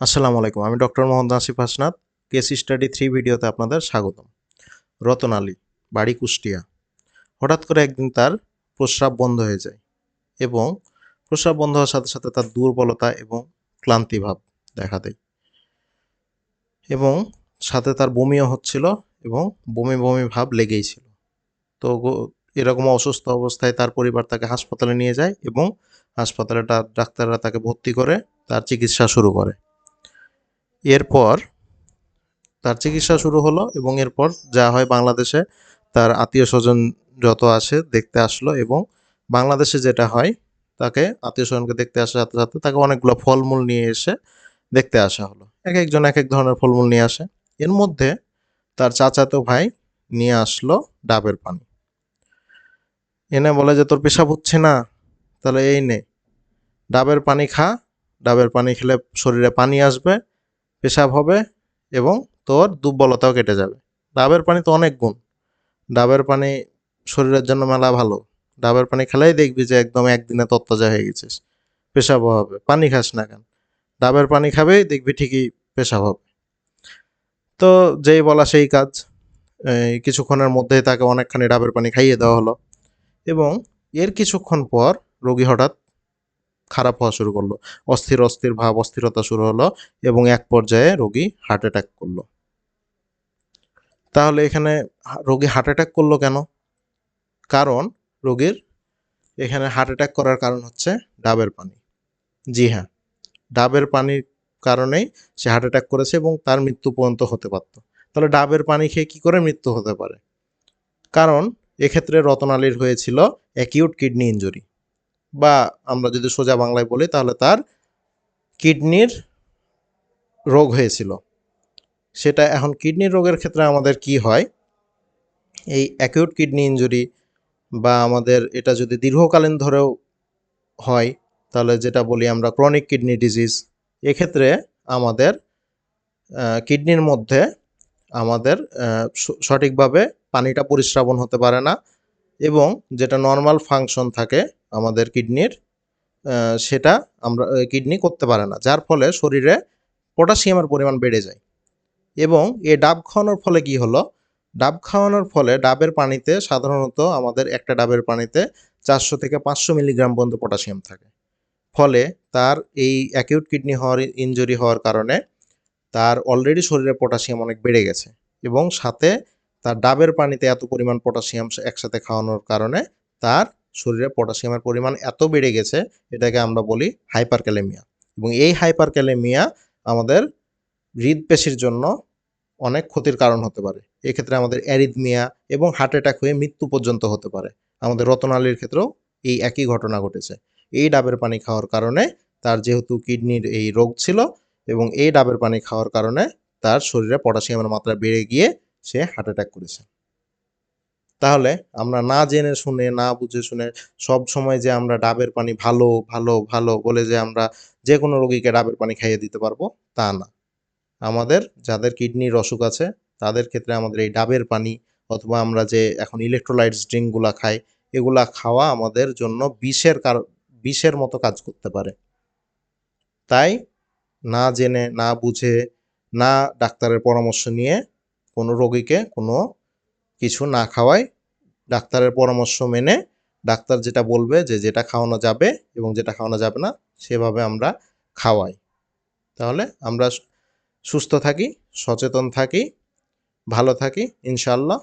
আসসালামু আলাইকুম, আমি doctor Mohammad Asif Hasnat, case study three ভিডিওতে আপনাদের স্বাগতম। রতন আলী, বাড়ি কুষ্টিয়া। হঠাৎ করে একদিন তার প্রস্রাব বন্ধ হয়ে যায় এবং প্রস্রাব বন্ধ হওয়ার সাথে সাথে তার দুর্বলতা এবং ক্লান্তি ভাব দেখা দেয় এবং সাথে তার বমিও হচ্ছিল এবং বমি বমি ভাব লেগেই ছিল। তো এরকম অসুস্থ অবস্থায় তার পরিবার তাকে হাসপাতালে নিয়ে যায় এবং হাসপাতালে তার ডাক্তাররা তাকে ভর্তি করে তার চিকিৎসা শুরু করে। এরপর তার চিকিৎসা শুরু হলো এবং এরপর যা হয় বাংলাদেশে তার আত্মীয় স্বজন যত আসে দেখতে আসলো এবং বাংলাদেশে যেটা হয় তাকে আত্মীয় স্বজনকে দেখতে আসার সাথে সাথে তাকে অনেকগুলো ফলমূল নিয়ে এসে দেখতে আসা হলো। এক একজন এক এক ধরনের ফলমূল নিয়ে আসে। এর মধ্যে তার চাচাতো ভাই নিয়ে আসলো ডাবের পানি। এনে বলে যে, তোর পেশাব হচ্ছে না, তাহলে এই নে। ডাবের পানি খা, ডাবের পানি খেলে শরীরে পানি আসবে পেশাব হবে এবং তোর দুর্বলতাও কেটে যাবে। ডাবের পানি তো অনেক গুণ। ডাবের পানি শরীরের জন্য মেলা ভালো। ডাবের পানি খেলেই দেখবি যে একদম একদিনে তত্তাজা হয়ে গেছিস। পেশাবও হবে। পানি খাস না কেন? ডাবের পানি খাবেই, দেখবি ঠিকই পেশাব হবে। তো যেই বলা সেই কাজ। কিছুক্ষণের মধ্যেই তাকে অনেকখানি ডাবের পানি খাইয়ে দেওয়া হলো। এবং এর কিছুক্ষণ পর রোগী হঠাৎ খারাপ হওয়া শুরু করল। অস্থির অস্থির ভাব, অস্থিরতা শুরু হলো এবং এক পর্যায়ে রোগী হার্ট অ্যাটাক করল। তাহলে এখানে রোগী হার্ট অ্যাটাক করল কেন? কারণ রোগীর এখানে হার্ট অ্যাটাক করার কারণ হচ্ছে ডাবের পানি। জি হ্যাঁ ডাবের পানির কারণেই সে হার্ট অ্যাটাক করেছে এবং তার মৃত্যু পর্যন্ত হতে পারত। তাহলে ডাবের পানি খেয়ে কি করে মৃত্যু হতে পারে? কারণ এক্ষেত্রে রতন আলীর হয়েছিল অ্যাকিউট কিডনি ইনজুরি বা আমরা যদি সোজা বাংলায় বলি, তাহলে তার কিডনির রোগ হয়েছিল। সেটা এখন কিডনির রোগের ক্ষেত্রে আমাদের কি হয়? এই অ্যাকিউট কিডনি ইনজুরি বা আমাদের এটা যদি দীর্ঘকালীন ধরেও হয়, তাহলে যেটা বলি আমরা ক্রনিক কিডনি ডিজিজ এক্ষেত্রে আমাদের কিডনির মধ্যে আমাদের সঠিকভাবে পানিটা পরিস্রাবণ হতে পারে না এবং যেটা নর্মাল ফাংশন থাকে আমাদের কিডনির সেটা আমরা কিডনি করতে পারে না। যার ফলে শরীরে পটাশিয়ামের পরিমাণ বেড়ে যায়। এবং এ ডাব খাওয়ানোর ফলে কি হলো? ডাব খাওয়ানোর ফলে ডাবের পানিতে সাধারণত আমাদের একটা ডাবের পানিতে চারশো থেকে পাঁচশো মিলিগ্রাম পর্যন্ত পটাশিয়াম থাকে। ফলে তার এই অ্যাকিউট কিডনি হওয়ার ইনজুরি হওয়ার কারণে তার অলরেডি শরীরে পটাশিয়াম অনেক বেড়ে গেছে। এবং সাথে তার ডাবের পানিতে এত পরিমাণ পটাশিয়াম একসাথে খাওয়ানোর কারণে তার শরীরে পটাশিয়ামের পরিমাণ এত বেড়ে গেছে, এটাকে আমরা বলি হাইপার ক্যালেমিয়া এবং এই হাইপার ক্যালেমিয়া আমাদের হৃদপেশির জন্য অনেক ক্ষতির কারণ হতে পারে। এক্ষেত্রে আমাদের অ্যারিথমিয়া এবং হার্ট অ্যাটাক হয়ে মৃত্যু পর্যন্ত হতে পারে। আমাদের রতনালীর ক্ষেত্রেও এই একই ঘটনা ঘটেছে। এই ডাবের পানি খাওয়ার কারণে তার যেহেতু কিডনির এই রোগ ছিল এবং এই ডাবের পানি খাওয়ার কারণে তার শরীরে পটাশিয়ামের মাত্রা বেড়ে গিয়ে সে হার্ট অ্যাটাক করেছে। তাহলে আমরা না জেনে শুনে, না বুঝে শুনে সব সময় যে আমরা ডাবের পানি ভালো ভালো ভালো বলে যে আমরা যে কোনো রোগীকে ডাবের পানি খাইয়ে দিতে পারব, তা না। আমাদের যাদের কিডনির অসুখ আছে, তাদের ক্ষেত্রে আমাদের এই ডাবের পানি অথবা আমরা যে এখন ইলেকট্রোলাইটস ড্রিঙ্কগুলা খাই, এগুলা খাওয়া আমাদের জন্য বিষের কার, বিষের মতো কাজ করতে পারে। তাই না জেনে, না বুঝে, না ডাক্তারের পরামর্শ নিয়ে কোনো রোগীকে কোনো কিছু না খাওয়াই ডাক্তারের পরামর্শ মেনে ডাক্তার যেটা বলবে যে যেটা খাওয়ানো যাবে এবং যেটা খাওয়ানো যাবে না, সেভাবে আমরা খাওয়াই। তাহলে আমরা সুস্থ থাকি, সচেতন থাকি, ভালো থাকি ইনশাল্লাহ